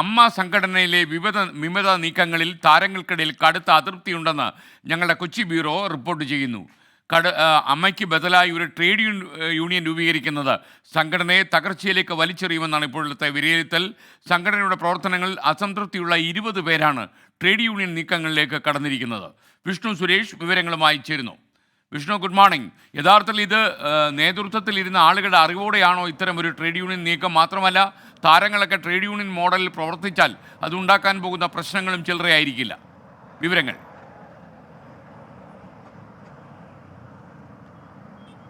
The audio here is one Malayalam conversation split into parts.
അമ്മ സംഘടനയിലെ വിവിധ വിമത നീക്കങ്ങളിൽ താരങ്ങൾക്കിടയിൽ കടുത്ത അതൃപ്തിയുണ്ടെന്ന് ഞങ്ങളുടെ കൊച്ചി ബ്യൂറോ റിപ്പോർട്ട് ചെയ്യുന്നു. കട അമ്മയ്ക്ക് ബദലായി ഒരു ട്രേഡ് യൂണിയൻ രൂപീകരിക്കുന്നത് സംഘടനയെ തകർച്ചയിലേക്ക് വലിച്ചെറിയുമെന്നാണ് ഇപ്പോഴത്തെ വിലയിരുത്തൽ. സംഘടനയുടെ പ്രവർത്തനങ്ങളിൽ അസംതൃപ്തിയുള്ള ഇരുപത് പേരാണ് ട്രേഡ് യൂണിയൻ നീക്കങ്ങളിലേക്ക് കടന്നിരിക്കുന്നത്. വിഷ്ണു സുരേഷ് വിവരങ്ങളുമായി ചേരുന്നു. വിഷ്ണു ഗുഡ് മോർണിംഗ് യഥാർത്ഥത്തിൽ ഇത് നേതൃത്വത്തിൽ ഇരുന്ന ആളുകളുടെ അറിവോടെയാണോ ഇത്തരം ഒരു ട്രേഡ് യൂണിയൻ നീക്കം? മാത്രമല്ല താരങ്ങളൊക്കെ ട്രേഡ് യൂണിയൻ മോഡലിൽ പ്രവർത്തിച്ചാൽ അതുണ്ടാക്കാൻ പോകുന്ന പ്രശ്നങ്ങളും ചില്ലറയായിരിക്കില്ല. വിവരങ്ങൾ.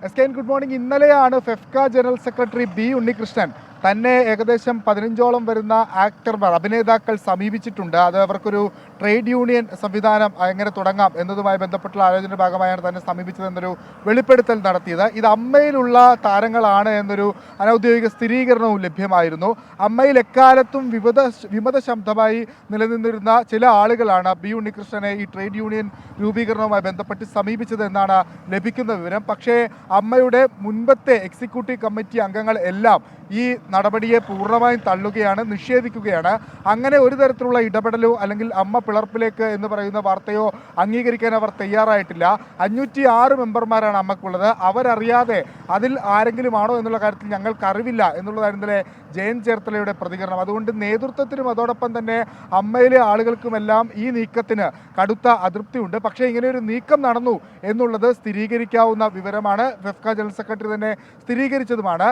S K N good morning ഇന്നലെയാണ് FEFKA general secretary B Unnikrishnan തന്നെ ഏകദേശം പതിനഞ്ചോളം വരുന്ന ആക്ടർമാർ അഭിനേതാക്കൾ സമീപിച്ചിട്ടുണ്ട്. അത് അവർക്കൊരു ട്രേഡ് യൂണിയൻ സംവിധാനം എങ്ങനെ തുടങ്ങാം എന്നതുമായി ബന്ധപ്പെട്ടുള്ള ആലോചനയുടെ ഭാഗമായാണ് തന്നെ സമീപിച്ചതെന്നൊരു വെളിപ്പെടുത്തൽ നടത്തിയത്. ഇത് അമ്മയിലുള്ള താരങ്ങളാണ് എന്നൊരു അനൗദ്യോഗിക സ്ഥിരീകരണവും ലഭ്യമായിരുന്നു. അമ്മയിൽ എക്കാലത്തും വിമത വിമത ശബ്ദമായി നിലനിന്നിരുന്ന ചില ആളുകളാണ് ബി ഉണ്ണികൃഷ്ണനെ ഈ ട്രേഡ് യൂണിയൻ രൂപീകരണവുമായി ബന്ധപ്പെട്ട് സമീപിച്ചത് എന്നാണ് ലഭിക്കുന്ന വിവരം. പക്ഷേ അമ്മയുടെ മുൻപത്തെ എക്സിക്യൂട്ടീവ് കമ്മിറ്റി അംഗങ്ങൾ എല്ലാം ഈ നടപടിയെ പൂർണമായും തള്ളുകയാണ് നിഷേധിക്കുകയാണ്. അങ്ങനെ ഒരു തരത്തിലുള്ള ഇടപെടലോ അല്ലെങ്കിൽ അമ്മ പിളർപ്പിലേക്ക് എന്ന് പറയുന്ന വാർത്തയോ അംഗീകരിക്കാൻ അവർ തയ്യാറായിട്ടില്ല. അഞ്ഞൂറ്റി ആറ് മെമ്പർമാരാണ് അമ്മക്കുള്ളത്. അവരറിയാതെ അതിൽ ആരെങ്കിലും ആണോ എന്നുള്ള കാര്യത്തിൽ ഞങ്ങൾക്ക് അറിവില്ല എന്നുള്ളതായിരുന്നു ഇന്നലെ ജയൻ ചേർത്തലയുടെ പ്രതികരണം. അതുകൊണ്ട് നേതൃത്വത്തിനും അതോടൊപ്പം തന്നെ അമ്മയിലെ ആളുകൾക്കുമെല്ലാം ഈ നീക്കത്തിന് കടുത്ത അതൃപ്തിയുണ്ട്. പക്ഷേ ഇങ്ങനെ ഒരു നീക്കം നടന്നു എന്നുള്ളത് സ്ഥിരീകരിക്കാവുന്ന വിവരമാണ് ഫെഫ്ക ജനറൽ സെക്രട്ടറി തന്നെ സ്ഥിരീകരിച്ചതുമാണ്.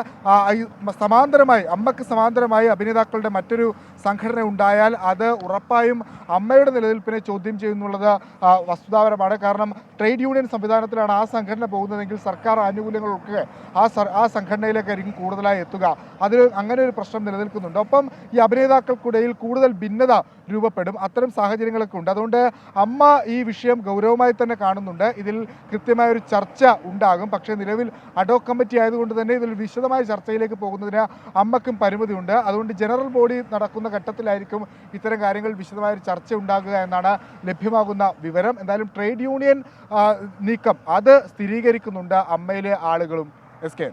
സമാന്തരമായി അമ്മയ്ക്ക് സമാന്തരമായി അഭിനേതാക്കളുടെ മറ്റൊരു സംഘടന ഉണ്ടായാൽ അത് ഉറപ്പായും അമ്മയുടെ നിലനിൽപ്പിനെ ചോദ്യം ചെയ്യുന്നുള്ളത് വസ്തുതാപരമാണ്. കാരണം ട്രേഡ് യൂണിയൻ സംവിധാനത്തിലാണ് ആ സംഘടന പോകുന്നതെങ്കിൽ സർക്കാർ ആനുകൂല്യങ്ങളൊക്കെ ആ ആ സംഘടനയിലേക്കായിരിക്കും കൂടുതലായി എത്തുക. അതിൽ അങ്ങനെ ഒരു പ്രശ്നം നിലനിൽക്കുന്നുണ്ട്. ഒപ്പം ഈ അഭിനേതാക്കൾക്കിടയിൽ കൂടുതൽ ഭിന്നത രൂപപ്പെടും. അത്തരം സാഹചര്യങ്ങളൊക്കെ ഉണ്ട്. അതുകൊണ്ട് അമ്മ ഈ വിഷയം ഗൗരവമായി തന്നെ കാണുന്നുണ്ട്. ഇതിൽ കൃത്യമായ ഒരു ചർച്ച ഉണ്ടാകും. പക്ഷേ നിലവിൽ അഡോ കമ്മിറ്റി ആയതുകൊണ്ട് തന്നെ ഇതിൽ വിശദമായ ചർച്ചയിലേക്ക് പോകുന്നതിന് അമ്മക്കും പരിമിതിയുണ്ട്. അതുകൊണ്ട് ജനറൽ ബോഡി നടക്കുന്ന ഘട്ടത്തിലായിരിക്കും ഇത്തരം കാര്യങ്ങൾ വിശദമായ ചർച്ച ഉണ്ടാകുക എന്നാണ് ലഭ്യമാകുന്ന വിവരം. എന്തായാലും ട്രേഡ് യൂണിയൻ നീക്കം അത് സ്ഥിരീകരിക്കുന്നുണ്ട് അമ്മയിലെ ആളുകളും. S K.